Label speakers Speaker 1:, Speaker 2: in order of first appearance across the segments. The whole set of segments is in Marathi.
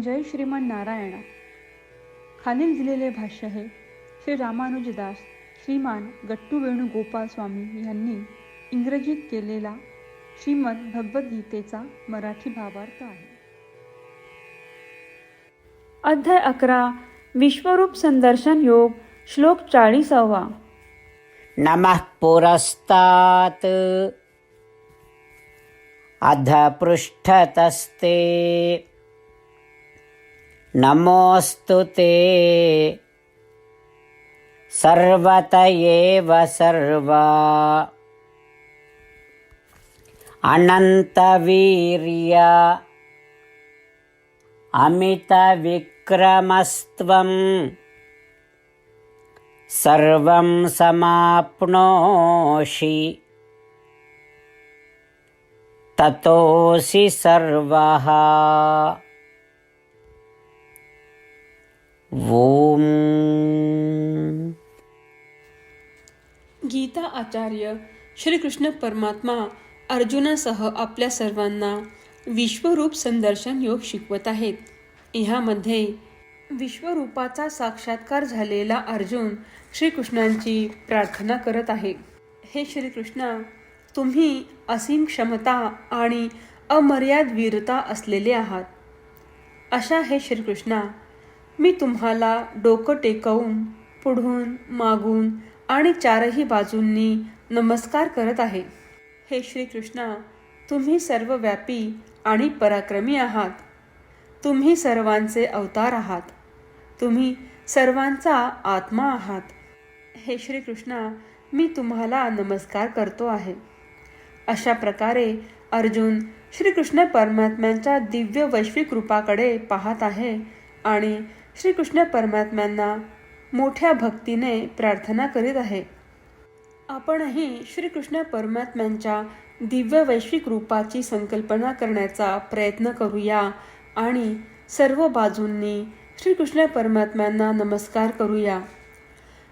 Speaker 1: जय श्रीमान नारायणा. खालील दिलेले भाष्य हे श्री रामानुजदास श्रीमान गट्टू वेणुगोपाल स्वामी यांनी इंग्रजीत केलेला श्रीमद भगवद्गीतेचा मराठी भावार्थ आहे. अध्याय अकरा विश्वरूप संदर्शन योग श्लोक चाळीसावा.
Speaker 2: नमः पुरस्तात्. अध पृष्ठतस्ते नमोऽस्तु ते। सर्वत एव सर्वा। अनन्तवीर्य। अमितविक्रमस्त्वम् सर्वं समाप्नोषि। ततोऽसि सर्वः ओम.
Speaker 3: गीता आचार्य श्रीकृष्ण परमात्मा अर्जुनासह आपल्या सर्वांना विश्वरूप संदर्शन योग शिकवत आहेत. ह्यामध्ये विश्वरूपाचा साक्षात्कार झालेला अर्जुन श्रीकृष्णांची प्रार्थना करत आहे. हे श्रीकृष्ण तुम्ही असीम क्षमता आणि अमर्याद वीरता असलेले आहात. अशा हे श्रीकृष्णा मी तुम्हाला डोकं टेकवून पुढून मागून आणि चारही बाजूंनी नमस्कार करत आहे. हे श्रीकृष्णा तुम्ही सर्वव्यापी आणि पराक्रमी आहात. तुम्ही सर्वांचे अवतार आहात. तुम्ही सर्वांचा आत्मा आहात. हे श्रीकृष्णा मी तुम्हाला नमस्कार करतो आहे. अशा प्रकारे अर्जुन श्रीकृष्ण परमात्म्यांच्या दिव्य वैश्विक रूपाकडे पाहत आहे आणि श्रीकृष्ण परमात्म्यांना मोठ्या भक्तीने प्रार्थना करीत आहे. आपणही श्रीकृष्ण परमात्म्यांच्या दिव्य वैश्विक रूपाची संकल्पना करण्याचा प्रयत्न करूया आणि सर्व बाजूंनी श्रीकृष्ण परमात्म्यांना नमस्कार करूया.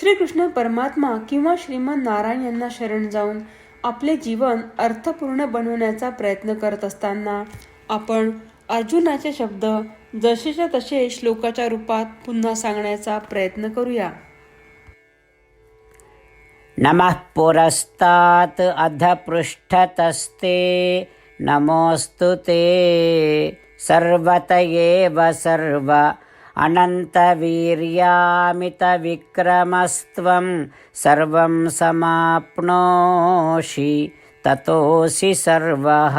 Speaker 3: श्रीकृष्ण परमात्मा किंवा श्रीमन नारायण यांना शरण जाऊन आपले जीवन अर्थपूर्ण बनवण्याचा प्रयत्न करत असताना आपण अर्जुनाचे शब्द जसेच्या तसे श्लोकाच्या रूपात पुन्हा सांगण्याचा प्रयत्न करूया.
Speaker 2: नमः पुरस्तात् अध पृष्ठतस्ते नमोऽस्तु ते सर्वत एव सर्व अनन्तवीर्यामितविक्रमस्त्वं सर्वं समाप्नोषि ततोऽसि सर्वः।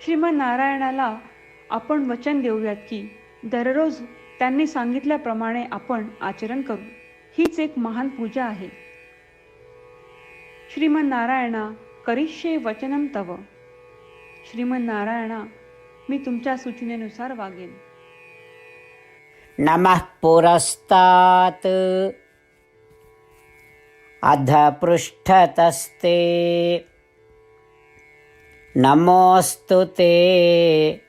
Speaker 1: श्रीमनारायणाला आपण वचन देऊयात की दररोज त्यांनी सांगितल्याप्रमाणे आपण आचरण करू. हीच एक महान पूजा आहे. श्रीमनारायणा करिष्ये वचनम तव. श्रीमनारायणा मी तुमच्या सूचनेनुसार वागेन.
Speaker 2: नमः पुरस्तात्. अध पृष्ठतस्ते नमोऽस्तु ते।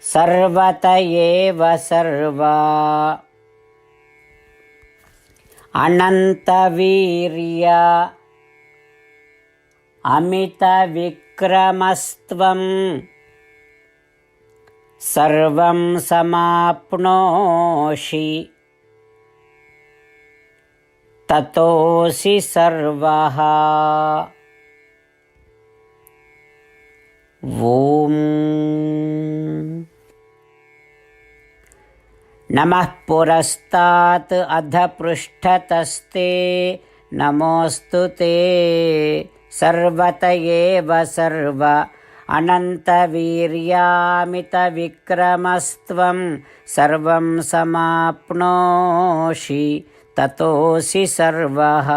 Speaker 2: सर्वत एव सर्वा। अनन्तवीर्य। अमितविक्रमस्त्वं। सर्वं समाप्नोषि। ततोऽसि सर्वः ॐ नमः पुरस्तात् अध पृष्ठतस्ते नमोऽस्तु ते सर्वत एव सर्व अनन्तवीर्यामितविक्रमस्त्वं सर्वं समाप्नोषि ततोऽसि सर्वः